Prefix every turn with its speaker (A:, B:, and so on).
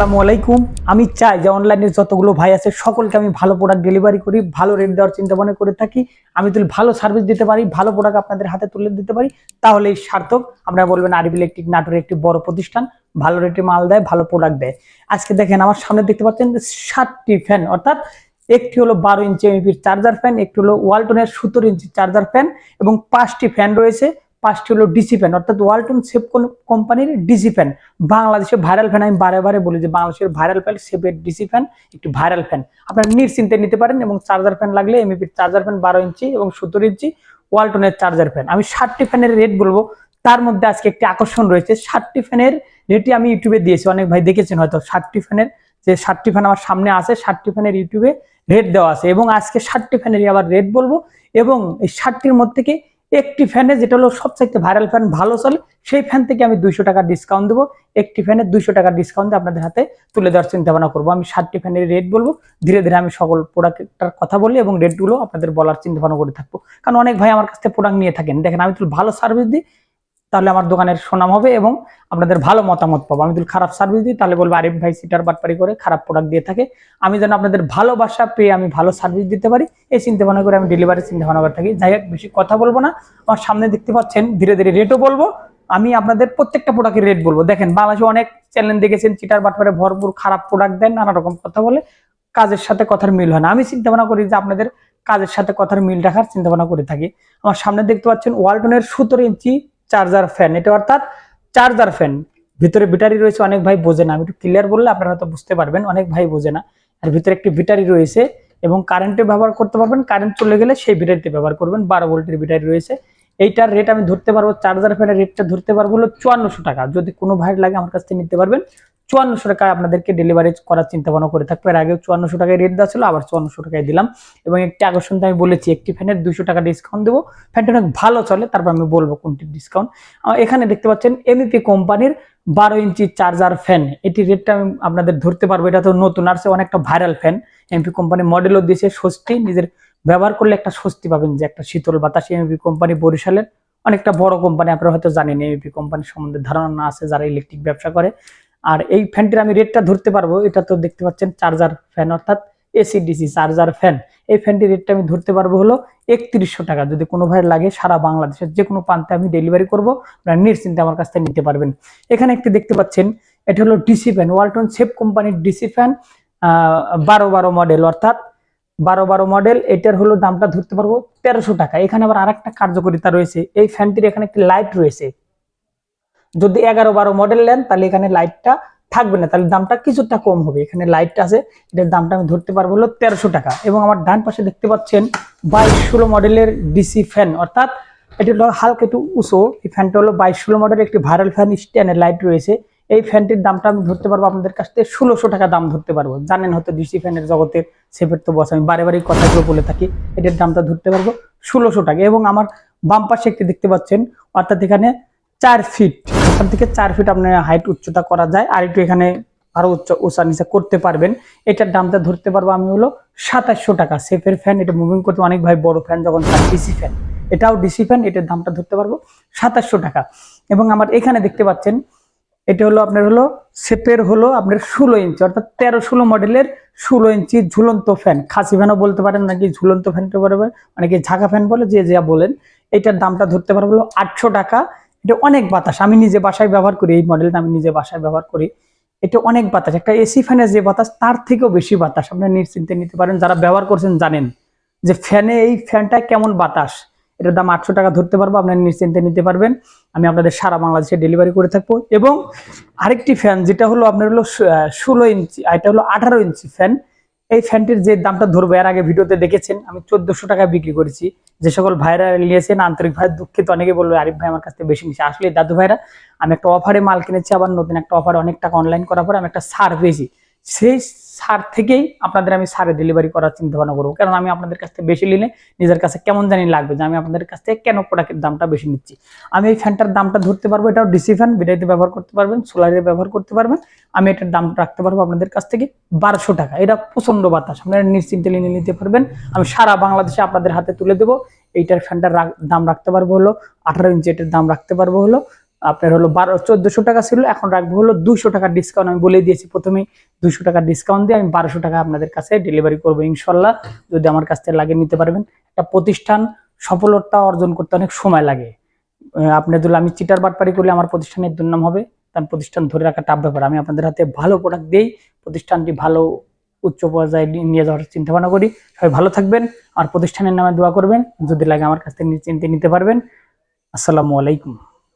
A: আসসালামু আলাইকুম। আমি চাই যে অনলাইনের যতগুলো ভাই আছে, সকলকে আমি ভালো প্রোডাক্ট ডেলিভারি করি, ভালো রেট দেওয়ার চিন্তা ভাবনা করে থাকি। আমি যদি ভালো সার্ভিস দিতে পারি, ভালো প্রোডাক্ট আপনাদের হাতে তুলে দিতে পারি তাহলে এই সার্থক। আপনারা বলবেন আরবি ইলেকট্রিক নাটোরের একটি বড় প্রতিষ্ঠান, ভালো রেটে মাল দেয়, ভালো প্রোডাক্ট দেয়। আজকে দেখেন, আমার সামনে দেখতে পাচ্ছেন ষাটটি ফ্যান অর্থাৎ একটি হলো বারো ইঞ্চি এমপির চার্জার ফ্যান একটি হলো ওয়ালটনের সত্তর ইঞ্চি চার্জার ফ্যান এবং পাঁচটি ফ্যান রয়েছে। পাঁচটি হলো ডিসি ফ্যান অর্থাৎ ওয়ালটন সেফ কোম্পানির ডিসি ফ্যান বাংলাদেশে ভাইরাল ফ্যান আমি বারে বারে বলি যে বাংলাদেশের ভাইরাল ফ্যান সেফের ডিসি ফ্যান একটি ভাইরাল ফ্যান আপনারা নিশ্চিন্তে নিতে পারেন এবং চার্জার ফ্যান লাগলে এমপির চার্জার ফ্যান বারো ইঞ্চি এবং সত্তর ইঞ্চি ওয়ালটনের চার্জার ফ্যান আমি ষাটটি ফ্যানের রেট বলব, তার মধ্যে আজকে একটি আকর্ষণ রয়েছে, ষাটটি ফ্যানের রেটই আমি ইউটিউবে দিয়েছি, অনেক ভাই দেখেছেন হয়তো, ষাটটি ফ্যানের যে ষাটটি ফ্যান আমার সামনে আছে, ষাটটি ফ্যানের ইউটিউবে রেট দেওয়া আছে এবং আজকে ষাটটি ফ্যানেরই আবার রেট বলব এবং এই ষাটটির মধ্যে থেকে একটি ফ্যানে, যেটা হলো সবচাইতে ভাইরাল ফ্যান ভালো চলে, সেই ফ্যান থেকে আমি দুইশো টাকা ডিসকাউন্ট দেবো। একটি ফ্যানে দুইশো টাকা ডিসকাউন্ট আপনাদের হাতে তুলে দেওয়ার চিন্তা ভাবনা করব। আমি সাতটি ফ্যানের রেট বলব। ধীরে ধীরে আমি সকল প্রোডাক্টটার কথা বলি এবং রেটগুলো আপনাদের বলার চিন্তা ভাবনা করে থাকব। কারণ অনেক ভাই আমার কাছ থেকে প্রোডাক্ট নিয়ে থাকেন। দেখেন, আমি তো ভালো সার্ভিস দিই তাহলে আমার দোকানের সুনাম হবে এবং আপনাদের ভালো মতামত পাবো। আমি যদি খারাপ সার্ভিস দিই, তাহলে বলব, আরিফ ভাই সিটার বাটপারি করে খারাপ প্রোডাক্ট দিয়ে থাকে। আমি যেন আপনাদের ভালোবাসা পেয়ে আমি ভালো সার্ভিস দিতে পারি, এই চিন্তা ভাবনা করে আমি ডেলিভারি চিন্তা ভাবনা করে থাকি। যাই হোক, বেশি কথা বলব না। আমার সামনে দেখতে পাচ্ছেন, ধীরে ধীরে রেটও বলব। আমি আপনাদের প্রত্যেকটা প্রোডাক্টের রেট বলব। দেখেন, বাংলাদেশে অনেক চ্যানেল দেখেছেন চিটার বাটপারে ভরপুর খারাপ প্রোডাক্ট দেন, নানা রকম কথা বলে। কাজের সাথে কথার মিল হয় না। আমি চিন্তা ভাবনা করি যে আপনাদের কাজের সাথে কথার মিল রাখার চিন্তা ভাবনা করে থাকি। আমার সামনে দেখতে পাচ্ছেন ওয়ালটনের সতেরো ইঞ্চি চার্জার ফ্যান। এটা অর্থাৎ চার্জার ফ্যান। ভিতরে ব্যাটারি রয়েছে, অনেক ভাই বোঝে না। আমি একটু ক্লিয়ার বললে আপনারা তো বুঝতে পারবেন, অনেক ভাই বোঝে না। আর ভিতরে একটি ব্যাটারি রয়েছে এবং কারেন্টে ব্যবহার করতে পারবেন। কারেন্ট চলে গেলে সেই ব্যাটারিতে ব্যবহার করবেন। বারো ভোল্টের ব্যাটারি রয়েছে। এইটার রেট আমি ধরতে পারব, চার্জার ফ্যানের রেটটা ধরতে পারব হলো চুয়ান্নশো টাকা। যদি কোনো ভাইয়ের লাগে আমার কাছ থেকে নিতে পারবেন। চুয়ান্নশো টাকায় আপনাদেরকে ডেলিভারি করার চিন্তা ভাবনা করে থাকবে। এর আগেও চুয়ান্নশো টাকায় রেট দেওয়া ছিল, আবার চুয়ান্নশো টাকায় দিলাম। এবং একটি আকর্ষণ আমি বলেছি, একটি ফ্যানের দুশো টাকা ডিসকাউন্ট দেবো। ফ্যানটা অনেক ভালো চলে, তারপর আমি বলব কোনটি ডিসকাউন্ট এখানে দেখতে পাচ্ছেন এমইপি কোম্পানির বারো ইঞ্চি চার্জার ফ্যান এটি রেটটা আমি আপনাদের ধরতে পারব, এটা তো নতুন, আর সে অনেকটা ভাইরাল ফ্যান এমপি কোম্পানি মডেলও দিয়েছে স্বস্তি, নিজের ব্যবহার করলে একটা স্বস্তি পাবেন যে একটা শীতল বাতাস। এমপি কোম্পানি বরিশালের অনেকটা বড় কোম্পানি আপনারা হয়তো জানেন এমপি কোম্পানির সম্বন্ধে ধারণা না আছে, যারা ইলেকট্রিক ব্যবসা করে। আর এই ফ্যানটির আমি রেটটা ধরতে পারব, এটা তো দেখতে পাচ্ছেন চার্জার ফ্যান, অর্থাৎ এসি ডিসি চার্জার ফ্যান। এই ফ্যানটির রেটটা আমি ধরতে পারব হলো একত্রিশশো টাকা। যদি কোনো ভাইয়ের লাগে সারা বাংলাদেশের যে কোনো প্রান্তে আমি ডেলিভারি করব, আপনারা নিশ্চিন্তে আমার কাছ থেকে নিতে পারবেন। এখানে একটি দেখতে পাচ্ছেন, এটা হলো ডিসি ফ্যান, ওয়ালটন সেফ কোম্পানির ডিসি ফ্যান বারো বারো মডেল, অর্থাৎ বারো বারো মডেল, এটার হলো দামটা ধরতে পারব তেরোশো টাকা। এখানে আবার আরেকটা কার্যকারিতা রয়েছে, এই ফ্যানটির এখানে একটি লাইট রয়েছে যদি এগারো বারো মডেল নেন, তাহলে এখানে লাইটটা থাকবে না। তাহলে দামটা কিছুটা কম হবে। এখানে লাইটটা আছে, এটার দামটা আমি ধরতে পারব হলো তেরোশো টাকা। এবং আমার ডান পাশে দেখতে পাচ্ছেন বাইশ ষোলো মডেলের ডিসি ফ্যান অর্থাৎ এটি হলো হালকা একটু উঁচু। এই ফ্যানটা হলো বাইশ ষোলো মডেলের একটি ভাইরাল ফ্যান স্ট্যান্ডের লাইট রয়েছে। এই ফ্যানটির দামটা আমি ধরতে পারব আপনাদের কাছ থেকে ষোলোশো টাকা দাম ধরতে পারব। জানেন হয়তো ডিসি ফ্যানের জগতের সেফের তো বস আমি বারে বারে কথাগুলো বলে থাকি। এটার দামটা ধরতে পারব ষোলোশো টাকা। এবং আমার বাম পাশে একটি দেখতে পাচ্ছেন, অর্থাৎ এখানে চার ফিট এখান থেকে চার ফিট আপনার হাইট উচ্চতা করা যায়। আর একটু এখানে আরও উচ্চ, উঁচা নিচা করতে পারবেন। এটার দামটা ধরতে পারব আমি হলো সাতাশশো টাকা। সেফের ফ্যান এটা মুভিং করতে অনেক ভাই বড় ফ্যান যখন ডিসি ফ্যান এটাও ডিসি ফ্যান এটার দামটা ধরতে পারব সাতাশশো টাকা। এবং আমার এখানে দেখতে পাচ্ছেন, এটা হলো আপনার হলো সেপের হলো আপনার ষোলো ইঞ্চি অর্থাৎ তেরো ষোলো মডেলের ষোলো ইঞ্চি ঝুলন্ত ফ্যান খাসি ফ্যানও বলতে পারেন নাকি ঝুলন্ত ফ্যানটা পারবেন অনেকে ঝাঁকা ফ্যান বলে, যে যা বলেন। এটার দামটা ধরতে পারব আটশো টাকা। এটা অনেক বাতাস। আমি নিজে বাসায় ব্যবহার করি, এই মডেলটা আমি নিজে বাসায় ব্যবহার করি। এটা অনেক বাতাস। একটা এসি ফ্যানের যে বাতাস, তার থেকেও বেশি বাতাস। আপনি নিশ্চিন্তে নিতে পারেন, যারা ব্যবহার করছেন জানেন যে ফ্যানে এই ফ্যানটা কেমন বাতাস। এটার দাম আটশো টাকা ধরতে পারব আপনারা নিশ্চিন্তে নিতে পারবেন। আমি আপনাদের সারা বাংলাদেশে ডেলিভারি করে থাকব। এবং আরেকটি ফ্যান যেটা হলো আপনার হলো ষোলো ইঞ্চি এটা হলো আঠারো ইঞ্চি ফ্যান এই ফ্যানটির যে দামটা ধরবো, এর আগে ভিডিওতে দেখেছেন, আমি চোদ্দশো টাকা বিক্রি করেছি। যে সকল ভাইরা নিয়েছেন, আন্তরিক ভাই, দুঃখিত অনেকে বলবে আরিফ ভাই আমার কাছ থেকে বেশি নিচ্ছে আসলে দাদু ভাইরা, আমি একটা অফারে মাল কিনেছি, আবার নতুন একটা অফার অনেক টাকা অনলাইন করার পরে আমি একটা সার পেয়েছি। সেই সার থেকেই আপনাদের আমি সারে ডেলিভারি করার চিন্তা ভাবনা করব। কারণ আমি আপনাদের কাছ থেকে বেশি নিলে নিজের কাছে কেমন জানি লাগবে যে আমি আপনাদের কাছ থেকে কেন প্রোডাক্টের দামটা বেশি নিচ্ছি। আমি এই ফ্যানটার দামটা ধরতে পারব, এটাও ডিসি ফ্যান বিটাইতে ব্যবহার করতে পারবেন সোলারে ব্যবহার করতে পারবেন। আমি এটার দাম রাখতে পারব আপনাদের কাছ থেকে বারোশো টাকা। এটা প্রচণ্ড বাতাস, আপনারা নিশ্চিন্তে নিয়ে নিতে পারবেন। আমি সারা বাংলাদেশে আপনাদের হাতে তুলে দেবো। এইটার ফ্যানটার দাম রাখতে পারব হলো আঠারো ইঞ্চি এটার দাম রাখতে পারব হলো। আপনার হলো বারো চোদ্দশো টাকা ছিল এখন রাখব হলো দুশো টাকার ডিসকাউন্ট আমি বলে দিয়েছি প্রথমেই দুশো টাকার ডিসকাউন্ট দিয়ে আমি বারোশো টাকা আপনাদের কাছে ডেলিভারি করব ইনশাল্লাহ। যদি আমার কাছ থেকে লাগে নিতে পারবেন। একটা প্রতিষ্ঠান সফলতা অর্জন করতে অনেক সময় লাগে। আহ, আপনি যদি আমি চিটার বাটপারি করলে আমার প্রতিষ্ঠানের দুর্নাম হবে তার প্রতিষ্ঠান ধরে রাখা টাফ ব্যাপার। আমি আপনাদের হাতে ভালো প্রোডাক্ট দিই প্রতিষ্ঠানটি ভালো উচ্চ পর্যায়ে নিয়ে- যাওয়ার চিন্তা ভাবনা করি। সবাই ভালো থাকবেন আর প্রতিষ্ঠানের নামে দোয়া করবেন। যদি লাগে আমার কাছ থেকে নিশ্চিন্তে নিতে পারবেন। আসসালামু আলাইকুম।